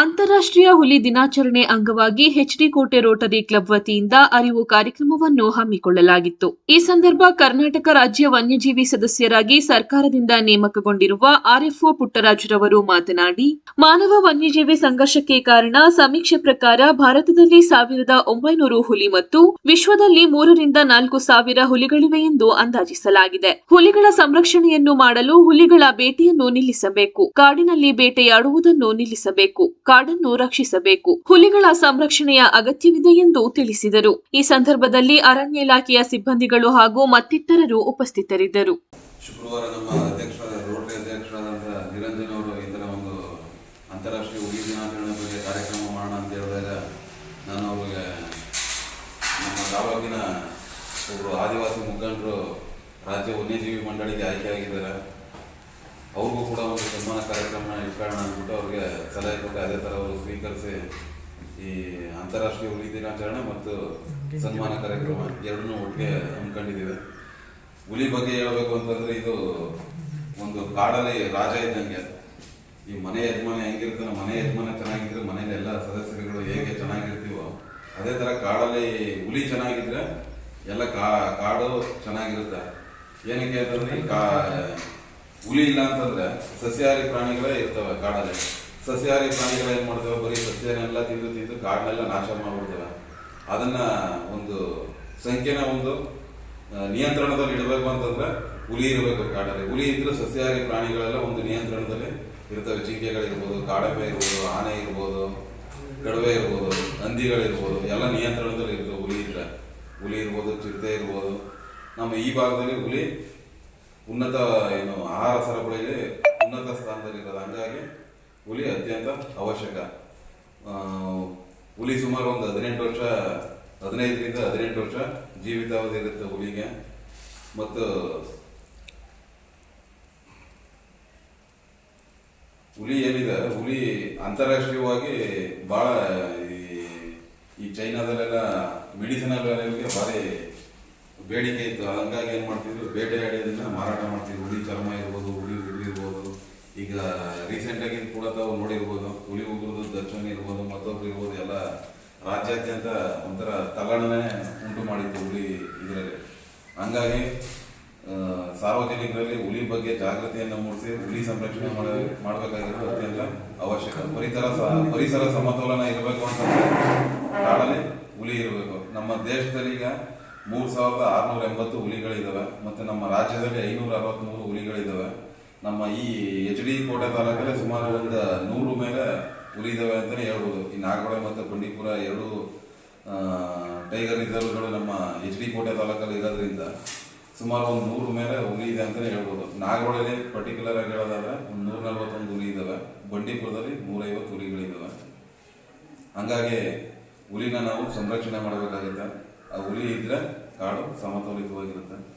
ಅಂತಾರಾಷ್ಟ್ರೀಯ ಹುಲಿ ದಿನಾಚರಣೆ ಅಂಗವಾಗಿ ಹೆಚ್ಡಿ ಕೋಟೆ ರೋಟರಿ ಕ್ಲಬ್ ವತಿಯಿಂದ ಅರಿವು ಕಾರ್ಯಕ್ರಮವನ್ನು ಹಮ್ಮಿಕೊಳ್ಳಲಾಗಿತ್ತು. ಈ ಸಂದರ್ಭ ಕರ್ನಾಟಕ ರಾಜ್ಯ ವನ್ಯಜೀವಿ ಸದಸ್ಯರಾಗಿ ಸರ್ಕಾರದಿಂದ ನೇಮಕಗೊಂಡಿರುವ ಆರ್ಎಫ್ಒ ಪುಟ್ಟರಾಜುರವರು ಮಾತನಾಡಿ, ಮಾನವ ವನ್ಯಜೀವಿ ಸಂಘರ್ಷಕ್ಕೆ ಕಾರಣ ಸಮೀಕ್ಷೆ ಪ್ರಕಾರ ಭಾರತದಲ್ಲಿ ಸಾವಿರದ ಒಂಬೈನೂರು ಹುಲಿ ಮತ್ತು ವಿಶ್ವದಲ್ಲಿ ಮೂರರಿಂದ ನಾಲ್ಕು ಸಾವಿರ ಹುಲಿಗಳಿವೆ ಎಂದು ಅಂದಾಜಿಸಲಾಗಿದೆ. ಹುಲಿಗಳ ಸಂರಕ್ಷಣೆಯನ್ನು ಮಾಡಲು ಹುಲಿಗಳ ಬೇಟೆಯನ್ನು ನಿಲ್ಲಿಸಬೇಕು, ಕಾಡಿನಲ್ಲಿ ಬೇಟೆಯಾಡುವುದನ್ನು ನಿಲ್ಲಿಸಬೇಕು. ಕಾಡನ್ನು ರಕ್ಷಿಸಬೇಕು. ಹುಲಿಗಳ ಸಂರಕ್ಷಣೆಯ ಅಗತ್ಯವಿದೆ ಎಂದು ತಿಳಿಸಿದರು. ಈ ಸಂದರ್ಭದಲ್ಲಿ ಅರಣ್ಯ ಇಲಾಖೆಯ ಸಿಬ್ಬಂದಿಗಳು ಹಾಗೂ ಮತ್ತಿತರರು ಉಪಸ್ಥಿತರಿದ್ದರು. ಶುಕ್ರವಾರ ನಮ್ಮ ಅಧ್ಯಕ್ಷರಾದ ರೋಟರಿ ಅಧ್ಯಕ್ಷರಾದಂಥ ನಿರಂಜನ್ ಅವರು ಈ ಒಂದು ಅಂತಾರಾಷ್ಟ್ರೀಯ ಹುಲಿ ದಿನಾಚರಣೆ ಬಗ್ಗೆ ಕಾರ್ಯಕ್ರಮ ಮಾಡೋಣ ಅಂತ ಹೇಳಿದಾಗ ನಾನು ಅವ್ರಿಗೆ ನಮ್ಮ ತಾಲೂಕಿನ ಒಬ್ಬರು ಆದಿವಾಸಿ ಮುಖಂಡರು ರಾಜ್ಯ ವನ್ಯಜೀವಿ ಮಂಡಳಿಗೆ ಆಯ್ಕೆಯಾಗಿದ್ದಾರೆ. ಅವ್ರಿಗೂ ಕೂಡ ಒಂದು ಸನ್ಮಾನ ಕಾರ್ಯಕ್ರಮ ಇಟ್ಕೊಳ್ಳೋಣ ಅಂದ್ಬಿಟ್ಟು ಅವ್ರಿಗೆ ಸಲಹೆ ಕೊಟ್ಟು ಅದೇ ಥರ ಅವರು ಸ್ವೀಕರಿಸಿ ಈ ಅಂತಾರಾಷ್ಟ್ರೀಯ ಹುಲಿ ದಿನಾಚರಣೆ ಮತ್ತು ಸನ್ಮಾನ ಕಾರ್ಯಕ್ರಮ ಎರಡನ್ನೂ ಒಟ್ಟಿಗೆ ಹಮ್ಮಿಕೊಂಡಿದ್ದೀವಿ. ಹುಲಿ ಬಗ್ಗೆ ಹೇಳಬೇಕು ಅಂತಂದ್ರೆ ಇದು ಒಂದು ಕಾಡಲ್ಲಿ ರಾಜ ಇದ್ದಂಗೆ. ಈ ಮನೆ ಯಜಮಾನ ಹೆಂಗಿರ್ತಾನೆ ಮನೆ ಯಜಮಾನ ಚೆನ್ನಾಗಿದ್ರೆ ಮನೇಲಿ ಎಲ್ಲ ಸದಸ್ಯರುಗಳು ಹೇಗೆ ಚೆನ್ನಾಗಿರ್ತೀವೋ ಅದೇ ಥರ ಕಾಡಲ್ಲಿ ಹುಲಿ ಚೆನ್ನಾಗಿದ್ರೆ ಎಲ್ಲ ಕಾ ಕಾಡು ಚೆನ್ನಾಗಿರುತ್ತೆ. ಏನಕ್ಕೆ ಅಂತಂದ್ರೆ ಈ ಕಾ ಹುಲಿ ಇಲ್ಲ ಅಂತಂದ್ರೆ ಸಸ್ಯಾಹಾರಿ ಪ್ರಾಣಿಗಳೇ ಇರ್ತವೆ ಕಾಡಲ್ಲಿ. ಸಸ್ಯಾಹಾರಿ ಪ್ರಾಣಿಗಳು ಏನ್ ಮಾಡ್ತವೆ? ಬರೀ ಸಸ್ಯನೆಲ್ಲ ತಿಂದು ತಿಂದು ಕಾಡನ್ನೆಲ್ಲ ನಾಶ ಮಾಡ್ಬಿಡ್ತವೆ. ಅದನ್ನ ಒಂದು ಸಂಖ್ಯೆನ ಒಂದು ನಿಯಂತ್ರಣದಲ್ಲಿ ಇಡಬೇಕು ಅಂತಂದ್ರೆ ಹುಲಿ ಇರಬೇಕು ಕಾಡಲ್ಲಿ. ಹುಲಿ ಇದ್ರೆ ಸಸ್ಯಾಹಾರಿ ಪ್ರಾಣಿಗಳೆಲ್ಲ ಒಂದು ನಿಯಂತ್ರಣದಲ್ಲಿ ಇರ್ತವೆ. ಜಿಂಕೆಗಳಿರ್ಬೋದು ಕಾಡಮೆ ಇರ್ಬೋದು, ಆನೆ ಇರ್ಬೋದು, ಕಡವೆ ಇರ್ಬೋದು, ಹಂದಿಗಳಿರ್ಬೋದು, ಎಲ್ಲ ನಿಯಂತ್ರಣದಲ್ಲಿ ಇರ್ತವೆ ಹುಲಿ ಇದ್ರೆ. ಹುಲಿ ಇರ್ಬೋದು ಚಿರತೆ ಇರ್ಬೋದು. ನಮ್ಮ ಈ ಭಾಗದಲ್ಲಿ ಹುಲಿ ಉನ್ನತ ಏನು ಆಹಾರ ಸರಪಳಿಯಲ್ಲಿ ಉನ್ನತ ಸ್ಥಾನದಲ್ಲಿ ಇರೋದು. ಹಂಗಾಗಿ ಹುಲಿ ಅತ್ಯಂತ ಅವಶ್ಯಕ. ಹುಲಿ ಸುಮಾರು ಒಂದು ಹದಿನೆಂಟು ವರ್ಷ, ಹದಿನೈದರಿಂದ ಹದಿನೆಂಟು ವರ್ಷ ಜೀವಿತಾವಧಿ ಇರುತ್ತೆ ಹುಲಿಗೆ. ಮತ್ತು ಹುಲಿ ಏನಿದೆ, ಹುಲಿ ಅಂತಾರಾಷ್ಟ್ರೀಯವಾಗಿ ಭಾಳ ಈ ಚೈನಾದಲ್ಲೆಲ್ಲ ಮೆಡಿಸಿನಲ್ ವ್ಯಾಲ್ಯೂಗೆ ಭಾರಿ ಬೇಡಿಕೆ ಇತ್ತು. ಹಂಗಾಗಿ ಏನು ಮಾಡ್ತಿದ್ರು ಬೇಟೆಯಾಡಿ ಅದನ್ನ ಮಾರಾಟ ಮಾಡ್ತಿದ್ರು ಹುಲಿ ಚರ್ಮ ಇರ್ಬೋದು ಹುಲಿ ಉಗುರು ಇರ್ಬೋದು ಈಗ ರೀಸೆಂಟ್ ಆಗಿ ಕೂಡ ತಾವು ನೋಡಿರ್ಬೋದು ಹುಲಿ ದರ್ಶನ ಇರ್ಬೋದು, ಮತ್ತೊಬ್ರು ಇರ್ಬೋದು, ಎಲ್ಲ ರಾಜ್ಯಾದ್ಯಂತ ಒಂಥರ ತಗಣನೆ ಉಂಟು ಮಾಡಿತ್ತು ಹುಲಿ ಇದರಲ್ಲಿ. ಹಂಗಾಗಿ ಸಾರ್ವಜನಿಕರಲ್ಲಿ ಹುಲಿ ಬಗ್ಗೆ ಜಾಗೃತಿಯನ್ನು ಮೂಡಿಸಿ, ಹುಲಿ ಸಂರಕ್ಷಣೆ ಮಾಡ, ಮಾಡಬೇಕಾಗಿರೋದು ಅತ್ಯಂತ ಅವಶ್ಯಕ. ಪರಿಸರ ಪರಿಸರ ಸಮತೋಲನ ಇರಬೇಕು ಅಂತಂದ್ರೆ ಕಾಡಲ್ಲಿ ಹುಲಿ ಇರಬೇಕು. ನಮ್ಮ ದೇಶದಲ್ಲಿ ಈಗ ಮೂರು ಸಾವಿರದ ಆರುನೂರ ಎಂಬತ್ತು ಹುಲಿಗಳಿದ್ದಾವೆ ಮತ್ತೆ ನಮ್ಮ ರಾಜ್ಯದಲ್ಲಿ ಐನೂರ ಅರವತ್ತ್ಮೂರು ಹುಲಿಗಳಿದ್ದಾವೆ ನಮ್ಮ ಈ ಎಚ್ ಡಿ ಕೋಟೆ ತಾಲೂಕಲ್ಲಿ ಸುಮಾರು ಒಂದು ನೂರು ಮೇಲೆ ಹುಲಿ ಇದಾವೆ ಅಂತಾನೆ ಹೇಳ್ಬೋದು. ಈ ನಾಗವಾಡ ಮತ್ತು ಬಂಡೀಪುರ ಎರಡು ಟೈಗರ್ ರಿಸರ್ವ್ಗಳು ನಮ್ಮ ಎಚ್ ಡಿ ಕೋಟೆ ತಾಲೂಕಲ್ಲಿ ಇರೋದ್ರಿಂದ ಸುಮಾರು ಒಂದು ನೂರು ಮೇಲೆ ಹುಲಿ ಇದೆ ಅಂತಲೇ ಹೇಳ್ಬೋದು. ನಾಗವಾಡಲ್ಲಿ ಪರ್ಟಿಕ್ಯುಲರ್ ಆಗಿ ಹೇಳೋದಾದ್ರೆ ಒಂದು ನೂರ ನಲ್ವತ್ತೊಂದು ಹುಲಿ ಇದಾವೆ ಬಂಡೀಪುರದಲ್ಲಿ ನೂರೈವತ್ತು ಹುಲಿಗಳಿದ್ದಾವೆ ಹಂಗಾಗಿ ಹುಲಿನ ನಾವು ಸಂರಕ್ಷಣೆ ಮಾಡಬೇಕಾಗುತ್ತೆ. ಆ ಹುಲಿ ಇದ್ದರೆ ಕಾಡು ಸಮತೋಲಿತವಾಗಿರುತ್ತೆ.